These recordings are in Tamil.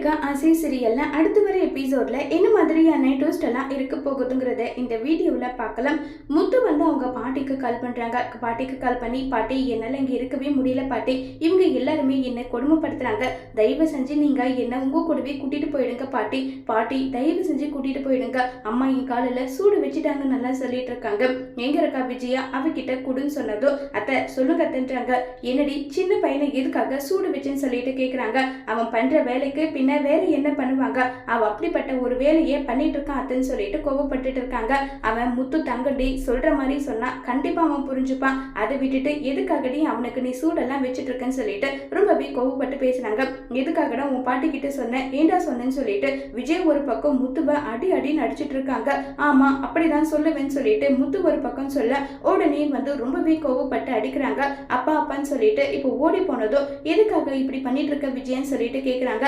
இருக்க அசை சீரியல்ல அடுத்து வர எபிசோட்ல என்ன மாதிரியான ட்விஸ்ட் எல்லாம் இருக்க போகுதுங்கிறத இந்த வீடியோவில் பார்க்கலாம். முத்து வந்து அவங்க பாட்டிக்கு கால் பண்றாங்க. பாட்டிக்கு கால் பண்ணி பாட்டி என்னால் இங்கே இருக்கவே முடியல பாட்டி. இவங்க எல்லாருமே என்னை கொடுமைப்படுத்துறாங்க. தயவு செஞ்சு நீங்க என்ன உங்க கூடவே கூட்டிட்டு போயிடுங்க பாட்டி. பாட்டி தயவு செஞ்சு கூட்டிட்டு போயிடுங்க. அம்மா என் காலில் சூடு வச்சுட்டாங்க நல்லா சொல்லிட்டு இருக்காங்க. எங்கே இருக்கா விஜயா? அவகிட்ட குடுன்னு சொன்னதோ அத்தை சொல்லுங்க அத்தன்றாங்க. என்னடி சின்ன பையனை எதுக்காக சூடு வச்சுன்னு சொல்லிட்டு கேட்குறாங்க அவன் பண்ற வேலைக்கு பின்ன வேற என்ன பண்ணுவாங்க? அவ அப்படிப்பட்ட ஒரு வேலையை பண்ணிட்டு இருக்கான் அத்தன்னு சொல்லிட்டு கோவப்பட்டுட்டு இருக்காங்க. அவன் முத்து தங்கடி சொல்ற மாதிரி சொன்னா கண்டிப்பா அவன் புரிஞ்சுப்பான். அதை விட்டுட்டு எதுக்காகடி அவனுக்கு நீ சூடெல்லாம் வச்சுட்டு இருக்கேன்னு சொல்லிட்டு ரொம்பவே கோவப்பட்டு பேசுனாங்க எதுக்காகடா உன் பாட்டி கிட்ட சொன்னேன்? ஏண்டா சொன்னேன்னு சொல்லிட்டு விஜய் ஒரு பக்கம் முத்துவை அடி அடி நடிச்சிட்டு இருக்காங்க. ஆமா அப்படிதான் சொல்லுவேன்னு சொல்லிட்டு முத்து ஒரு பக்கம் சொல்ல உடனே வந்து ரொம்பவே கோவப்பட்டு அடிக்கிறாங்க. அப்பா அப்பான்னு சொல்லிட்டு இப்போ ஓடி போனதோ எதுக்காக இப்படி பண்ணிட்டு இருக்க விஜயன்னு சொல்லிட்டு கேக்குறாங்க.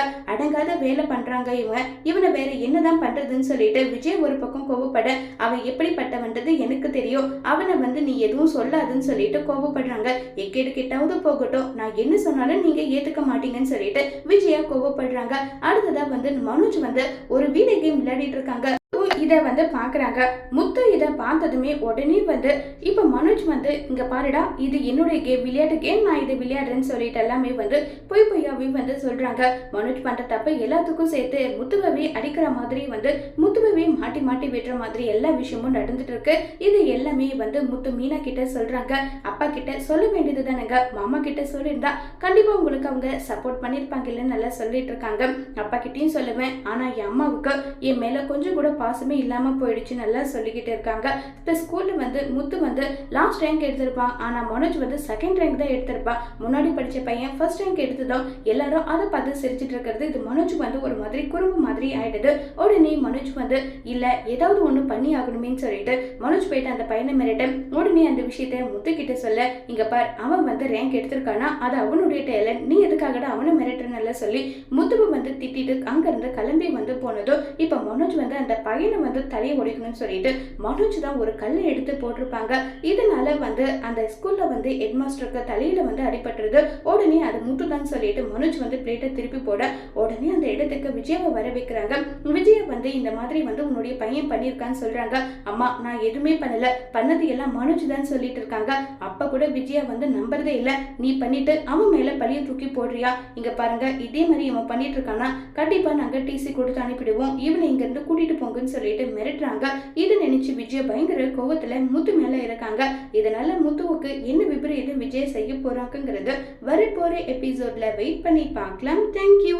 அடங்காத வேலை பண்றாங்க இவங்க? இவனை வேற என்னதான் பண்றதுன்னு சொல்லிட்டு விஜய் ஒரு பக்கம் கோவப்பட அவன் எப்படிப்பட்டவன்றது எனக்கு தெரியும். அவனை வந்து நீ எதுவும் சொல்லாதுன்னு சொல்லிட்டு கோவப்படுறாங்க. எக்கேடு கிட்டாவது போகட்டும். நான் என்ன சொன்னாலும் நீங்க ஏத்துக்க மாட்டீங்கன்னு சொல்லிட்டு விஜயா கோவப்படுறாங்க. அடுத்ததா வந்து மனோஜ் வந்து ஒரு வீடியோ கேம் விளையாடிட்டு இருக்காங்க. இதை வந்து பார்க்குறாங்க. முத்து இதை பார்த்ததுமே உடனே வந்து இப்போ மனோஜ் வந்து இங்கே பாருடா இது என்னுடைய கேம் விளையாட்டு கேம் நான் இதை விளையாடுறேன்னு சொல்லிட்டு எல்லாமே வந்து பொய் பொய்யாவே வந்து சொல்கிறாங்க மனோஜ் பண்ணுற தப்பு எல்லாத்துக்கும் சேர்த்து முத்துவவே அடிக்கிற மாதிரி வந்து முத்துவவே மாட்டி மாட்டி விடுற மாதிரி எல்லா விஷயமும் நடந்துட்டு இருக்கு இது எல்லாமே வந்து முத்து மீனா கிட்ட சொல்கிறாங்க அப்பா கிட்ட சொல்ல வேண்டியது தானேங்க. மாமா கிட்ட சொல்லியிருந்தா கண்டிப்பாக உங்களுக்கு அவங்க சப்போர்ட் பண்ணியிருப்பாங்க இல்லைன்னு நல்லா சொல்லிட்டு இருக்காங்க அப்பா கிட்டேயும் சொல்லுவேன். ஆனால் என் அம்மாவுக்கு என் மேலே கொஞ்சம் கூட பாசமே இல்லாமல் போயிடுச்சு நல்லா சொல்லிக்கிட்டு இருக்காங்க. இப்போ ஸ்கூலில் வந்து முத்து வந்து லாஸ்ட் ரேங்க் எடுத்திருப்பான். ஆனால் மனோஜ் வந்து செகண்ட் ரேங்க் தான் எடுத்திருப்பான். முன்னாடி படித்த பையன் ஃபர்ஸ்ட் ரேங்க் எடுத்ததும் எல்லாரும் அதை பார்த்து சிரிச்சிட்டு இருக்கிறது. இது மனோஜுக்கு வந்து ஒரு மாதிரி குறும்பு மாதிரி ஆயிடுது. உடனே மனோஜ் வந்து இல்லை ஏதாவது ஒன்று பண்ணி ஆகணுமேன்னு சொல்லிட்டு மனோஜ் போயிட்டு அந்த பையனை மிரட்ட. உடனே அந்த விஷயத்தை முத்து கிட்ட சொல்ல. இங்க பார் அவன் வந்து ரேங்க் எடுத்திருக்கானா? அது அவனுடைய டேலண்ட் நீ எதுக்காகடா அவனை மிரட்டுறனால சொல்லி முத்துவை வந்து திட்டிட்டு அங்கேருந்து கிளம்பி வந்து போனதோ இப்போ மனோஜ் வந்து அந்த பையனை வந்து தலையை உடைக்கணும்னு சொல்லிட்டு மனோஜ் தான் ஒரு கல்லை எடுத்து போட்டிருப்பாங்க. இதனால வந்து அந்த ஸ்கூல்ல வந்து ஹெட் மாஸ்டருக்கு தலையில வந்து அடிபட்டுருது. உடனே அது முட்டுதான் சொல்லிட்டு மனோஜ் வந்து பிளேட்டை திருப்பி போட உடனே அந்த இடத்துக்கு விஜயாவை வர வைக்கிறாங்க. விஜய வந்து இந்த மாதிரி வந்து உன்னுடைய பையன் பண்ணியிருக்கான்னு சொல்றாங்க. அம்மா நான் எதுவுமே பண்ணல. பண்ணது எல்லாம் மனோஜ் தான் சொல்லிட்டு இருக்காங்க. அப்ப கூட விஜயா வந்து நம்புறதே இல்ல. நீ பண்ணிட்டு அவன் மேல பழிய தூக்கி போடுறியா? இங்க பாருங்க இதே மாதிரி இவன் பண்ணிட்டு இருக்கானா? கண்டிப்பா நாங்க டிசி கொடுத்து அனுப்பிடுவோம். இவனை இங்க இருந்து கூட்டிட்டு போங்கன்னு சொல்லிட்டு மிரட்டுறாங்க. இதை நினைச்சு விஜய் பயங்கர கோவத்துல முத்து மேல இருக்காங்க இதனால முத்துவுக்கு என்ன விபரீதம் விஜய் செய்ய போறாங்கிறது வரப்போற எபிசோட்ல வெயிட் பண்ணி பார்க்கலாம். தேங்க்யூ